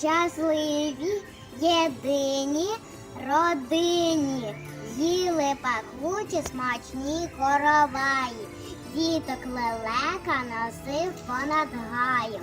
щасливі, єдині родині. Їли пахучі смачні короваї. Діток лелека носив понад гаєм.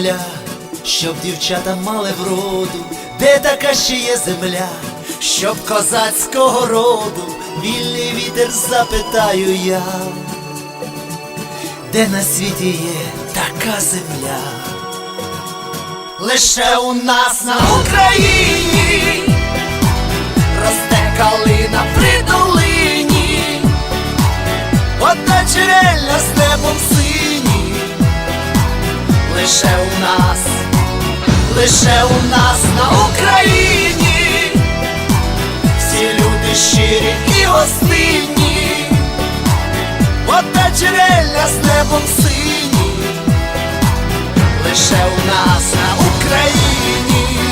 Земля, щоб дівчата мали вроду, де така ще є земля, щоб козацького роду, вільний вітер запитаю я, де на світі є така земля, лише у нас на Україні росте калина при долині, одна небом синім лише у нас, лише у нас на Україні, всі люди щирі і гостинні, вода джерельна з небом сині, лише у нас на Україні.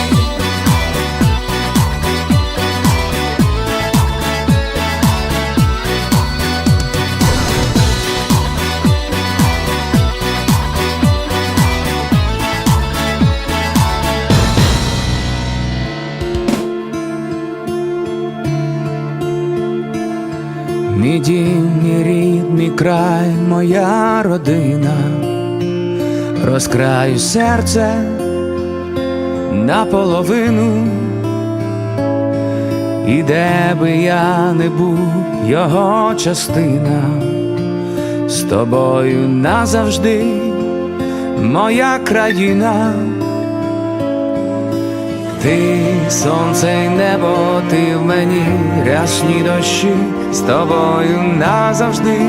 Край, моя родина, розкраю серце наполовину, і де би я не був, його частина, з тобою назавжди, моя країна. Ти сонце й небо, ти в мені рясні дощі. З тобою назавжди,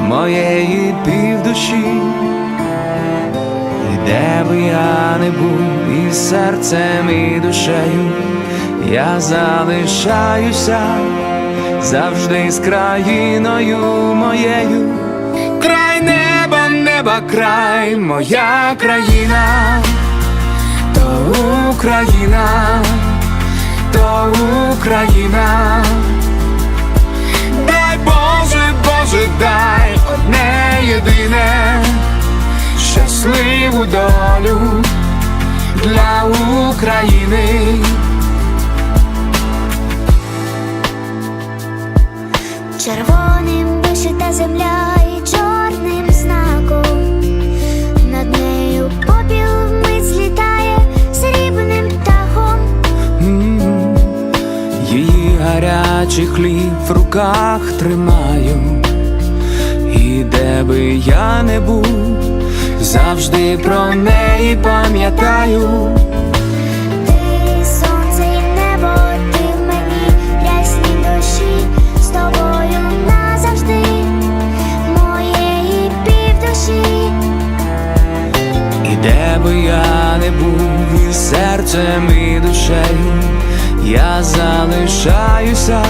моєї півдуші, і де би я не був, і серцем, і душею я залишаюся завжди з країною моєю, край неба, неба, край, моя країна. То Україна, то Україна, Боже, дай одне єдине, щасливу долю для України. Червоним вишита земля і чорним знаком. Над нею попіл вмить злітає срібним птахом. Її гарячий хліб в руках тримаю, би я не був, завжди про неї пам'ятаю. Ти сонце і небо, ти в мені рясні душі, з тобою назавжди моєї півдуші. І де би я не був, і серцем, і душею, я залишаюся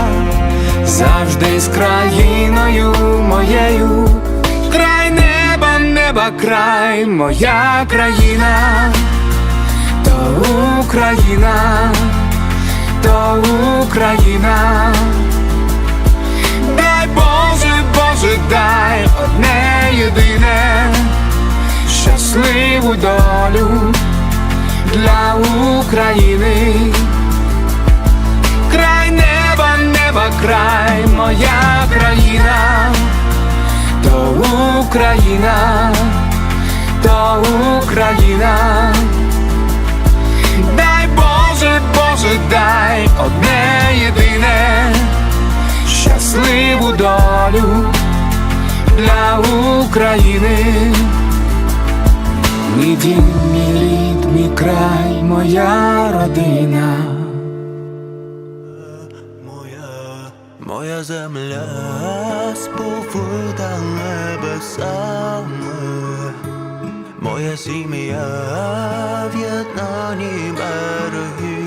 завжди з країною моєю. Неба, край, моя країна, то Україна, то Україна. Дай Боже, Боже, дай одне єдине щасливу долю для України. Край неба, неба, край, моя країна, Україна, то Україна. Дай Боже, Боже, дай одне єдине щасливу долю для України. Мій дім, мій рід, мій край, моя родина. Моя, земля сповита небесами, моя сім'я в єднанні береги,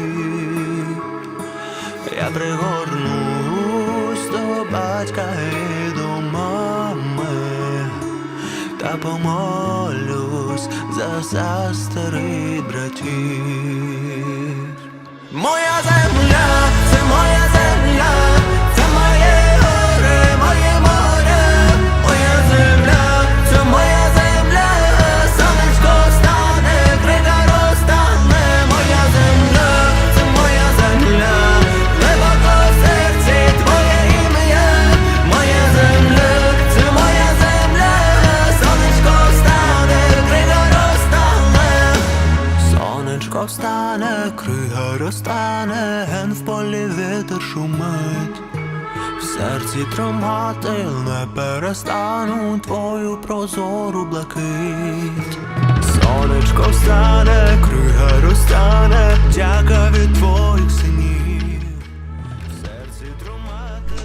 я пригорнусь до батька і до мами, та помолюсь за сестер братів. Моя земля, це моя земля, серці не перестану твою прозору блакить. Сонечко встане, крига розтане, дяка від твоїх синів. В серці тримати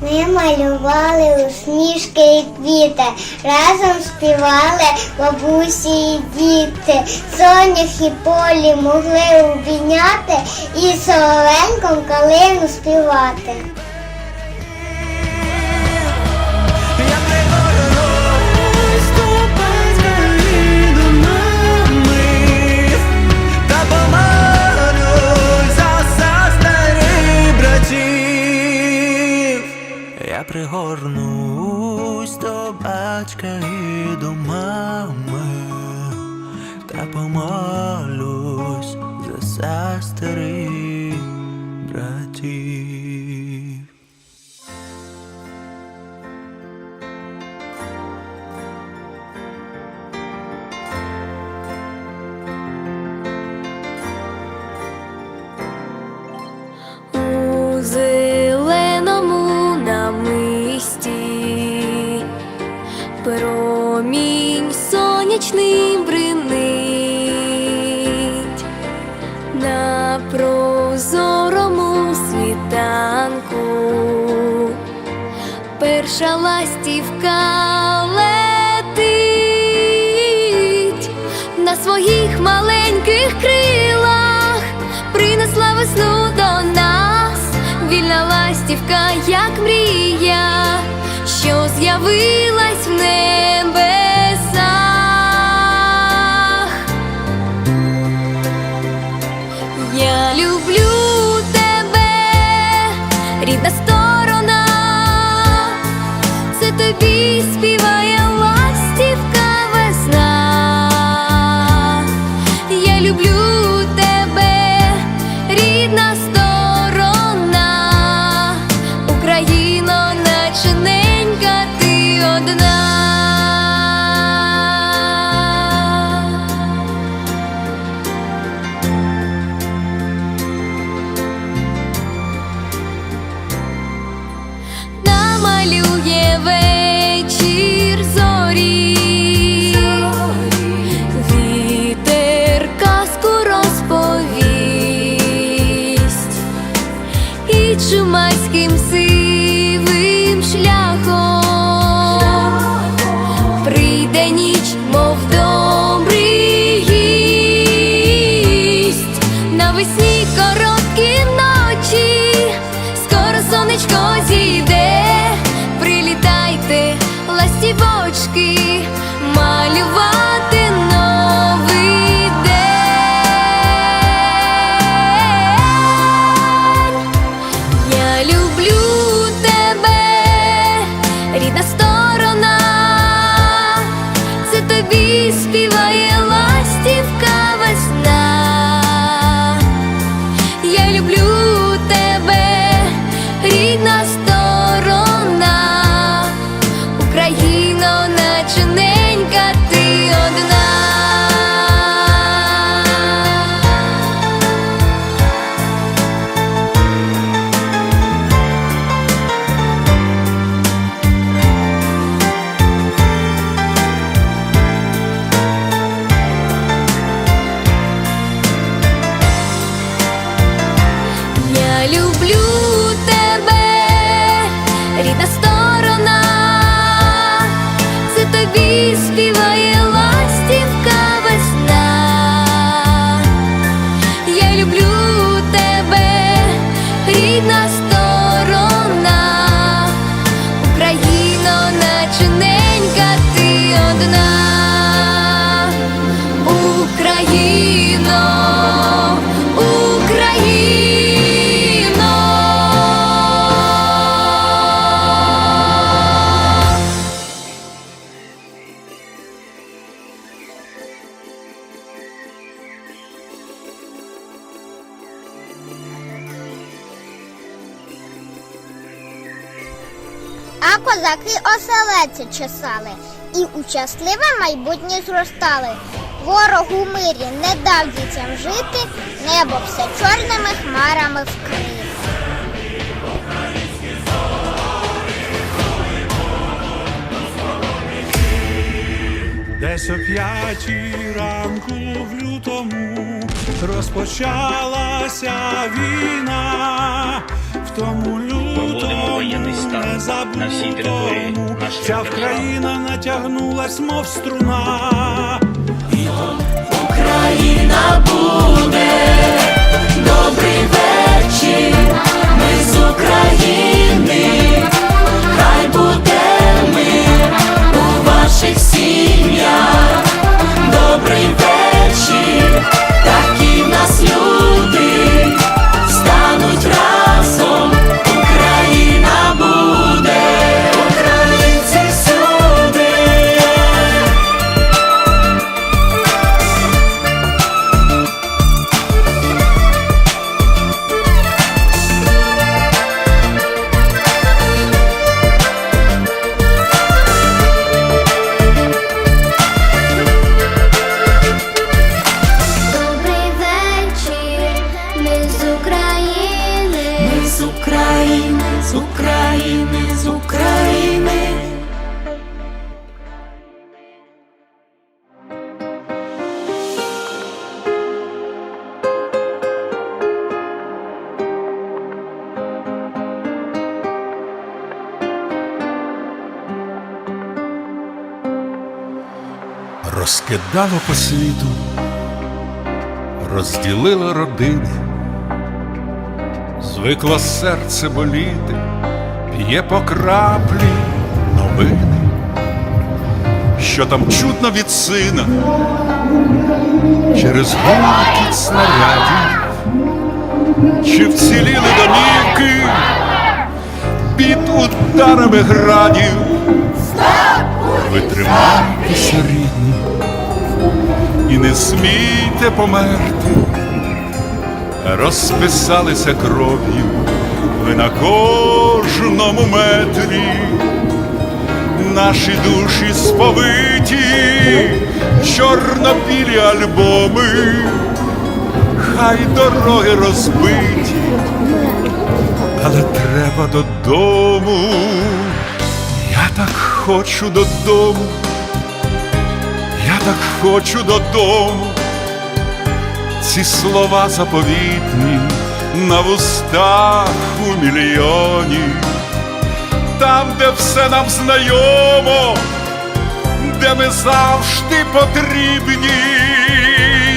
Ми малювали усмішки і квіти, разом співали бабусі і діти, сонях і полі могли обійняти і соловеньком калину співати. Я пригорнусь до батька і до мами, та помолюсь за сестер з'явилась в небесах. 留言。Козаки оселедці чесали і у щасливе майбутнє зростали. Ворог у мирі не дав дітям жити, небо все чорними хмарами вкрив. Десь о п'ятій ранку в лютому розпочалася війна. В тому воєнний тому, Ця на натягнулась, мов струна. І Україна буде, добрий вечір, ми з Добрий Розкидало по світу, розділило родини, звикло серце боліти, п'є по краплі новини, що там чутно від сина? Через гуркіт снарядів, чи вціліли домівки? Під ударами градів. Ви тримайтеся, рідні, і не смійте померти. Розписалися кров'ю ви на кожному метрі, наші душі сповиті, чорно-білі альбоми, хай дороги розбиті, але треба додому. Я так хочу додому, так хочу додому. Ці слова заповітні на вустах у мільйоні, там, де все нам знайомо, де ми завжди потрібні.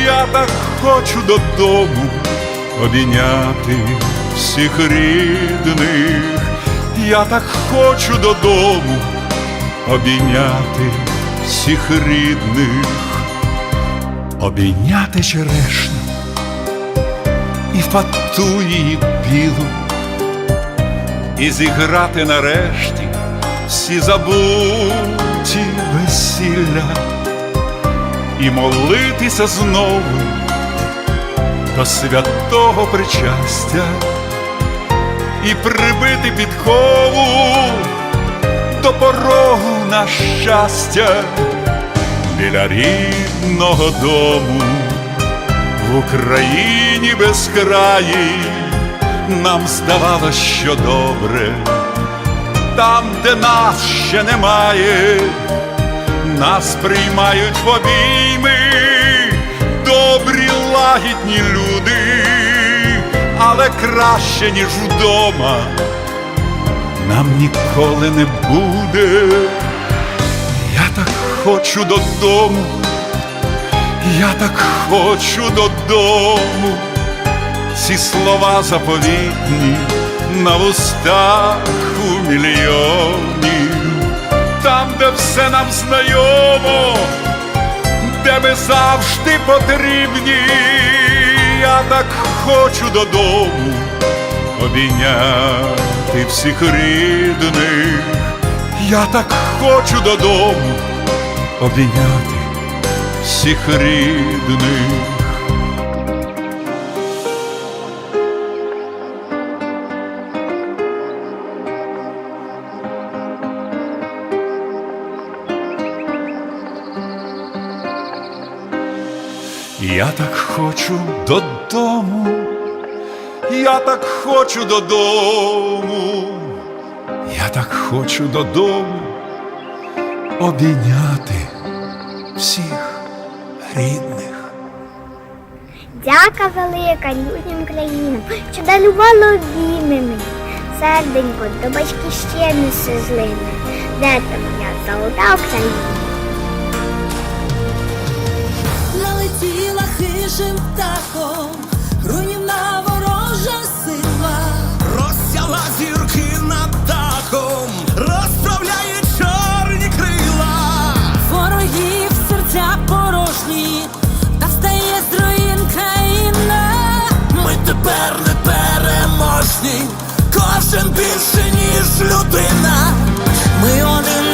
Я так хочу додому обійняти всіх рідних. Я так хочу додому обійняти всіх рідних, обійняти черешню і фату її білу, і зіграти нарешті всі забуті весілля, і молитися знову до святого причастя, і прибити підкову до порогу на щастя біля рідного дому в Україні безкраїй нам здавалось, що добре, там, де нас ще немає, нас приймають в обійми добрі лагідні люди, але краще, ніж вдома нам ніколи не буде. Я так хочу додому, я так хочу додому. Ці слова заповітні на вустах у мільйонів, там, де все нам знайомо, де ми завжди потрібні. Я так хочу додому обійняти всіх рідних. Я так хочу додому обійняти всіх рідних. Я так хочу додому, я так хочу додому, я так хочу додому обійняти всіх рідних. Дяка велика людям країнам, що дарувало обіймами. Серденько до батьківщини сизлини, де там моя золота Україна? Налетіла хижим птахом, зірки над дахом, розправляє чорні крила. Ворогів серця порожні, та встає з руїн країна. Ми тепер не переможні, кожен більше, ніж людина. Ми один